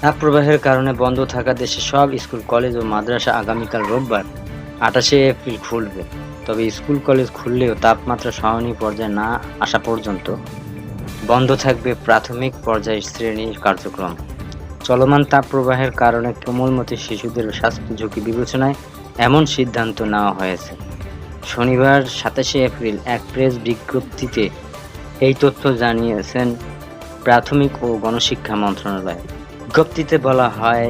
তাপপ্রবাহের কারণে বন্ধ থাকা দেশের সব স্কুল, কলেজ ও মাদ্রাসা আগামীকাল রোববার, আঠাশে এপ্রিল খুলবে। তবে স্কুল, কলেজ খুললেও তাপমাত্রা সহনীয় পর্যায়ে না আসা পর্যন্ত বন্ধ থাকবে প্রাথমিক পর্যায়ের শ্রেণির কার্যক্রম। চলমান তাপপ্রবাহের কারণে কোমলমতি শিশুদের স্বাস্থ্য ঝুঁকি বিবেচনায় এমন সিদ্ধান্ত নেওয়া হয়েছে। শনিবার সাতাশে এপ্রিল এক প্রেস বিজ্ঞপ্তিতে এই তথ্য জানিয়েছেন প্রাথমিক ও গণশিক্ষা মন্ত্রণালয়। বিজ্ঞপ্তিতে বলা হয়,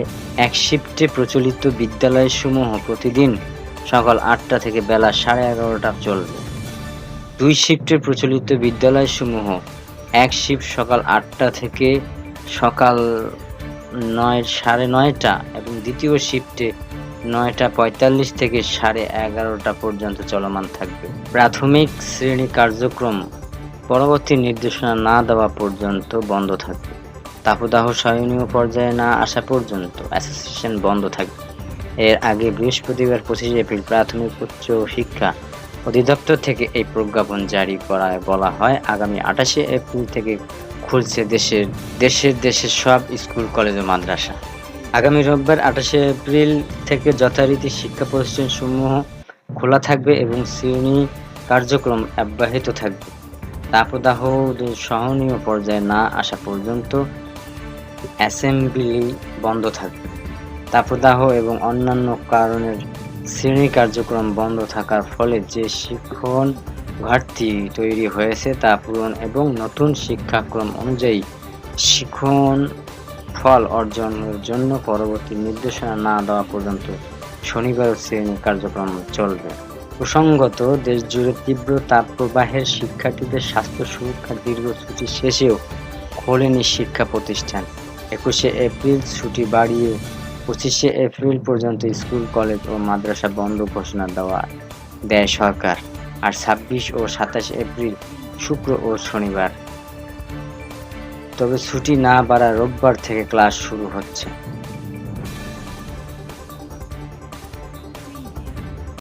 এক শিফটে প্রচলিত বিদ্যালয়সমূহ প্রতিদিন সকাল আটটা থেকে বেলা সাড়ে এগারোটা চলবে। দুই শিফটে প্রচলিত বিদ্যালয়সমূহ, এক শিফট সকাল আটটা থেকে সকাল নয়, সাড়ে নয়টা এবং দ্বিতীয় শিফটে নয়টা পঁয়তাল্লিশ থেকে সাড়ে এগারোটা পর্যন্ত চলমান থাকবে। প্রাথমিক শ্রেণি কার্যক্রম পরবর্তী নির্দেশনা না দেওয়া পর্যন্ত বন্ধ থাকবে। তাপদাহ সহনীয় পর্যায়ে না আসা পর্যন্ত অ্যাসোসিয়েশন বন্ধ থাকবে। এর আগে বৃহস্পতিবার পঁচিশে এপ্রিল প্রাথমিক উচ্চ শিক্ষা অধিদপ্তর থেকে এই প্রজ্ঞাপন জারি করায় বলা হয়, আগামী আঠাশে এপ্রিল থেকে খুলছে দেশের দেশের দেশের সব স্কুল, কলেজ ও মাদ্রাসা। আগামী রোববার আঠাশে এপ্রিল থেকে যথারীতি শিক্ষা প্রতিষ্ঠানসমূহ খোলা থাকবে এবং শ্রেণি কার্যক্রম অব্যাহত থাকবে। তাপদাহ সহনীয় পর্যায়ে না আসা পর্যন্ত অ্যাসেম্বলি বন্ধ থাকবে তাপদাহ এবং অন্যান্য কারণের শ্রেণি কার্যক্রম বন্ধ থাকার ফলে যে শিক্ষণ ঘাটতি তৈরি হয়েছে তা পূরণ এবং নতুন শিক্ষাক্রম অনুযায়ী শিক্ষণ ফল অর্জনের জন্য পরবর্তী নির্দেশনা না দেওয়া পর্যন্ত শনিবার শ্রেণি কার্যক্রম চলবে। প্রসঙ্গত, দেশজুড়ে তীব্র তাপপ্রবাহের শিক্ষার্থীদের স্বাস্থ্য সুরক্ষা দীর্ঘ ছুটি শেষেও খোলেনি শিক্ষা প্রতিষ্ঠান। একুশে এপ্রিল ছুটি বাড়িয়ে পঁচিশে এপ্রিল পর্যন্ত স্কুল, কলেজ ও মাদ্রাসা বন্ধ ঘোষণা দেওয়া দেয় সরকার। আর ছাব্বিশ ও সাতাশ এপ্রিল শুক্র ও শনিবার। তবে ছুটি না বাড়া রোববার থেকে ক্লাস শুরু হচ্ছে।